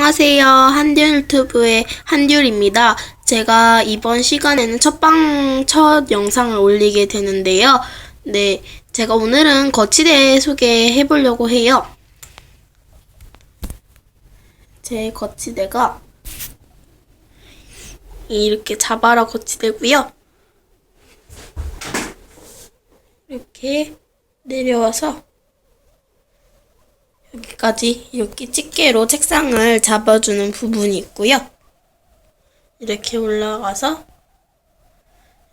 안녕하세요. 한듀 유튜브의 한듀입니다. 제가 이번 시간에는 첫방, 첫 영상을 올리게 되는데요. 네, 제가 오늘은 거치대 소개해 보려고 해요. 제 거치대가 이렇게 자바라 거치대고요. 이렇게 내려와서 여기까지 이렇게 집게로 책상을 잡아주는 부분이 있고요. 이렇게 올라가서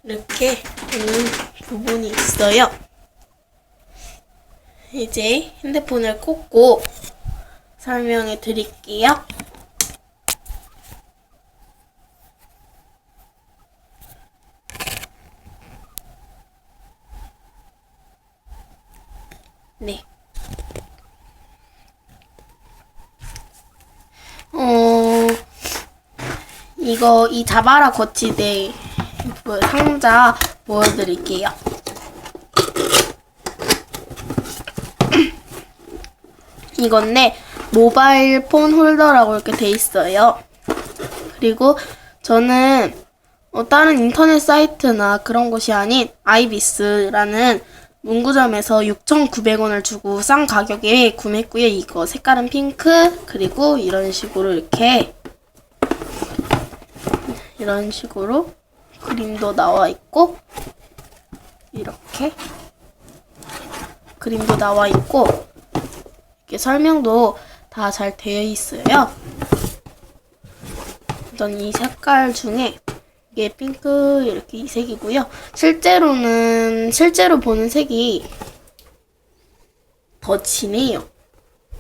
이렇게 오는 부분이 있어요. 이제 핸드폰을 꽂고 설명해 드릴게요. 네. 어, 이거, 이 자바라 거치대 뭐 상자 보여드릴게요. 이건데, 모바일 폰 홀더라고 이렇게 돼 있어요. 그리고 저는 어, 다른 인터넷 사이트나 그런 곳이 아닌 아이비스라는 문구점에서 6,900원을 주고 싼 가격에 구매했고요. 이거 색깔은 핑크 그리고 이런 식으로 이렇게 이런 식으로 그림도 나와 있고 이렇게 그림도 나와 있고 이렇게 설명도 다 잘 되어 있어요. 어떤 이 색깔 중에 이게 핑크 이렇게 이 색이고요. 실제로는 실제로 보는 색이 더 진해요.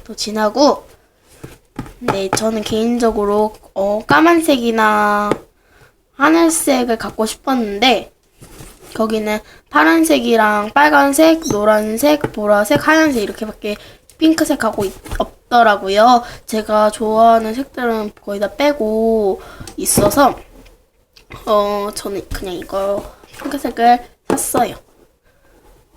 더 진하고 네 저는 개인적으로 어, 까만색이나 하늘색을 갖고 싶었는데 거기는 파란색이랑 빨간색, 노란색, 보라색, 하얀색 이렇게밖에 핑크색 하고 있- 없더라고요. 제가 좋아하는 색들은 거의 다 빼고 있어서 어, 저는 그냥 이거 핑크색을 샀어요.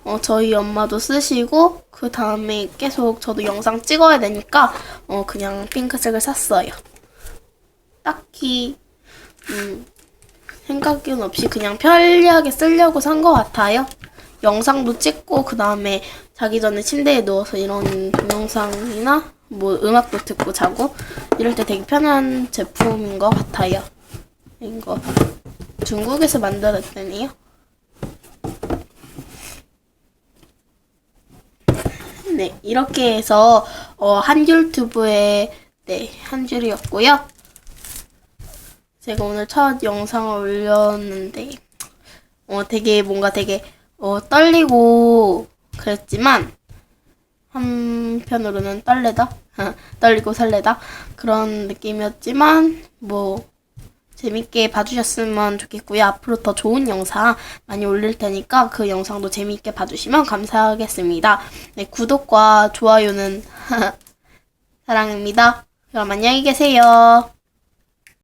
어, 저희 엄마도 쓰시고, 그 다음에 계속 저도 영상 찍어야 되니까, 어, 그냥 핑크색을 샀어요. 딱히, 음, 생각은 없이 그냥 편리하게 쓰려고 산 것 같아요. 영상도 찍고, 그 다음에 자기 전에 침대에 누워서 이런 동영상이나, 뭐, 음악도 듣고 자고, 이럴 때 되게 편한 제품인 것 같아요. 이거 중국에서 만들었다네요. 네, 이렇게 해서 어, 한줄 튜브의 네, 한 줄이었고요. 제가 오늘 첫 영상을 올렸는데 어, 되게 뭔가 되게 어, 떨리고 그랬지만 한편으로는 떨레다 떨리고 설레다 그런 느낌이었지만 뭐 재밌게 봐주셨으면 좋겠고요. 앞으로 더 좋은 영상 많이 올릴 테니까 그 영상도 재밌게 봐주시면 감사하겠습니다. 네, 구독과 좋아요는 사랑입니다. 그럼 안녕히 계세요.